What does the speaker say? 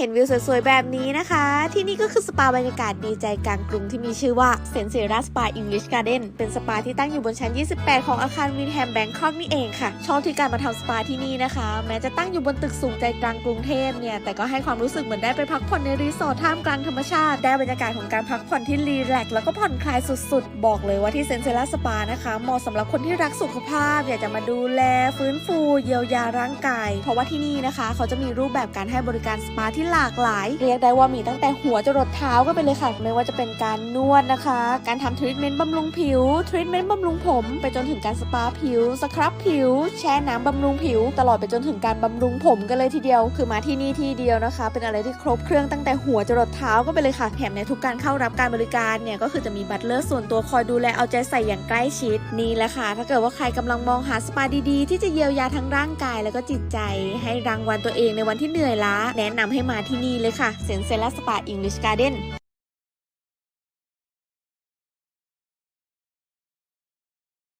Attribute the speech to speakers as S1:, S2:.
S1: เห็นวิวสวยๆแบบนี้นะคะ ที่นี่ก็คือสปาบรรยากาศดีใจกลางกรุงที่มีชื่อว่าเซนเซราสปาอิงลิชการ์เด้นเป็นสปาที่ตั้งอยู่บนชั้น 28 ของอาคารวินแฮมแบงคอกนี่เองค่ะชอบที่การมาทำสปาที่นี่นะคะ แม้จะตั้งอยู่บนตึกสูงใจกลางกรุงเทพเนี่ยแต่ก็ให้ความรู้สึกเหมือนได้ไปพักผ่อนในรีสอร์ทท่ามกลางธรรมชาติ ได้บรรยากาศของการพักผ่อนที่รีแลกซ์แล้วก็ผ่อนคลายสุดๆ บอกเลยว่าที่เซนเซราสปานะคะเหมาะสำหรับคนที่รักสุขภาพ อยากจะมาดูแลฟื้นฟู เยียวยาร่างกาย เพราะว่าที่นี่นะคะ เขาจะมีรูปแบบการให้บริการสปาที่หลากหลาย เรียกได้ว่ามีตั้งแต่หัวจรดเท้าก็ไปเลยค่ะ ไม่ว่าจะเป็นการนวดนะคะ การทำทรีทเมนต์บำรุงผิวทรีทเมนต์บำรุงผม ไปจนถึงการสปาผิวสครับผิว แช่น้ำบำรุงผิว ตลอดไปจนถึงการบำรุงผมกันเลยทีเดียว คือมาที่นี่ที่เดียวนะคะ เป็นอะไรที่ครบเครื่องตั้งแต่หัวจรดเท้าก็ไปเลยค่ะแถมในทุกการเข้ารับการบริการเนี่ยก็คือจะมีบัตเลอร์ส่วนตัวคอยดูแลเอาใจใส่อย่างใกล้ชิดนี่แหละค่ะ ถ้าเกิดว่าใครกำลังมองหาสปาดีๆ ที่จะเยียวยาทั้งร่างกายแล้วก็จิตใจ ให้รางวัลตัวเองในวันที่เหนื่อยล้า แนะนำให้มาที่นี่เลยค่ะเซนเซล่าสปาอิงลิชการ์เด้น